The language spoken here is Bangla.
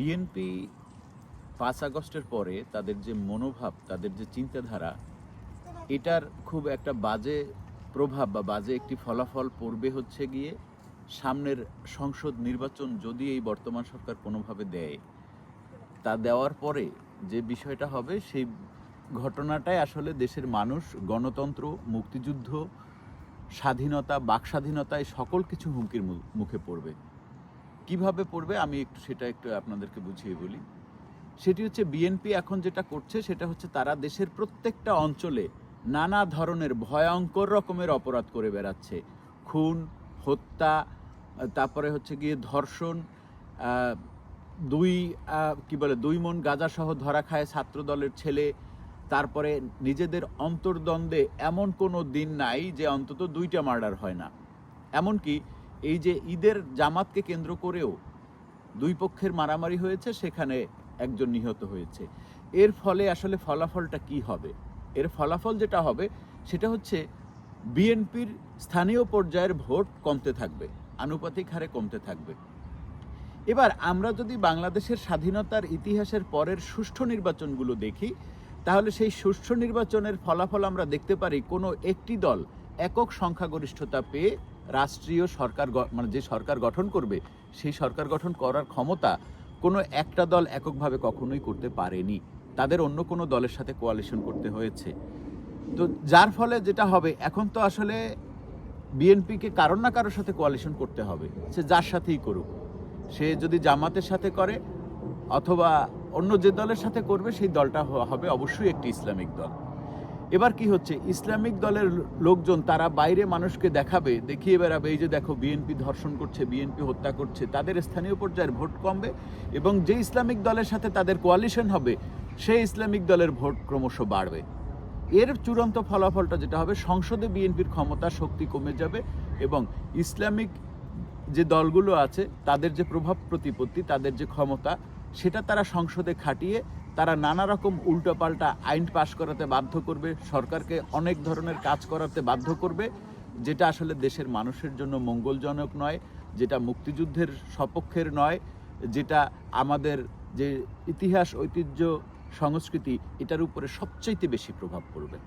বিএনপি পাঁচ আগস্টের পরে তাদের যে মনোভাব, তাদের যে চিন্তাধারা, এটার খুব একটা বাজে প্রভাব বা বাজে একটি ফলাফল পড়বে হচ্ছে গিয়ে সামনের সংসদ নির্বাচন যদি এই বর্তমান সরকার কোনোভাবে দেয়। তা দেওয়ার পরে যে বিষয়টা হবে, সেই ঘটনাটাই আসলে দেশের মানুষ, গণতন্ত্র, মুক্তিযুদ্ধ, স্বাধীনতা বাক স্বাধীনতায় সকল কিছু হুমকির মুখে পড়বে। কীভাবে পড়বে আমি একটু সেটা একটু আপনাদেরকে বুঝিয়ে বলি। সেটি হচ্ছে বিএনপি এখন যেটা করছে সেটা হচ্ছে তারা দেশের প্রত্যেকটা অঞ্চলে নানা ধরনের ভয়ঙ্কর রকমের অপরাধ করে বেড়াচ্ছে। খুন, হত্যা, তারপরে হচ্ছে গিয়ে ধর্ষণ দুই কি বলে, দুই মন গাঁজাসহ ধরা খায় ছাত্র দলের ছেলে। তারপরে নিজেদের অন্তর্দ্বন্দ্বে এমন কোনো দিন নাই যে অন্তত দুইটা মার্ডার হয় না। এমনকি এই যে ঈদের জামাতকে কেন্দ্র করেও দুই পক্ষের মারামারি হয়েছে, সেখানে একজন নিহত হয়েছে। এর ফলে আসলে ফলাফলটা কি হবে? এর ফলাফল যেটা হবে, সেটা হচ্ছে বিএনপির স্থানীয় পর্যায়ের ভোট কমতে থাকবে, আনুপাতিক হারে কমতে থাকবে। এবার আমরা যদি বাংলাদেশের স্বাধীনতার ইতিহাসের পরের সুষ্ঠু নির্বাচনগুলো দেখি, তাহলে সেই সুষ্ঠু নির্বাচনের ফলাফল আমরা দেখতে পারি কোনো একটি দল একক সংখ্যাগরিষ্ঠতা পেয়ে রাষ্ট্রীয় সরকার মানে যে সরকার গঠন করবে, সেই সরকার গঠন করার ক্ষমতা কোনো একটা দল এককভাবে কখনোই করতে পারেনি। তাদের অন্য কোনো দলের সাথে কোয়ালিশন করতে হয়েছে। তো যার ফলে যেটা হবে, এখন তো আসলে বিএনপিকে কারোর না কারোর সাথে কোয়ালিশন করতে হবে। সে যার সাথেই করুক। সে যদি জামাতের সাথে করে অথবা অন্য যে দলের সাথে করবে, সেই দলটা হবে অবশ্যই একটি ইসলামিক দল। এবার কি হচ্ছে? ইসলামিক দলের লোকজন, তারা বাইরে মানুষকে দেখাবে, দেখিয়ে বেড়াবে, এই যে দেখো বিএনপি ধর্ষণ করছে বিএনপি হত্যা করছে, তাদের স্থানীয় পর্যায়ের ভোট কমবে এবং যে ইসলামিক দলের সাথে তাদের কোয়ালিশন হবে, সেই ইসলামিক দলের ভোট ক্রমশ বাড়বে। এর চূড়ান্ত ফলাফলটা যেটা হবে, সংসদে বিএনপির ক্ষমতা শক্তি কমে যাবে এবং ইসলামিক যে দলগুলো আছে, তাদের যে প্রভাব প্রতিপত্তি, তাদের যে ক্ষমতা, সেটা তারা সংসদে খাটিয়ে তারা নানা রকম উল্টোপাল্টা আইন পাশ করাতে বাধ্য করবে, সরকারকে অনেক ধরনের কাজ করাতে বাধ্য করবে, যেটা আসলে দেশের মানুষের জন্য মঙ্গলজনক নয়, যেটা মুক্তিযুদ্ধের সপক্ষের নয়, যেটা আমাদের যে ইতিহাস, ঐতিহ্য, সংস্কৃতি, এটার উপরে সবচাইতে বেশি প্রভাব পড়বে।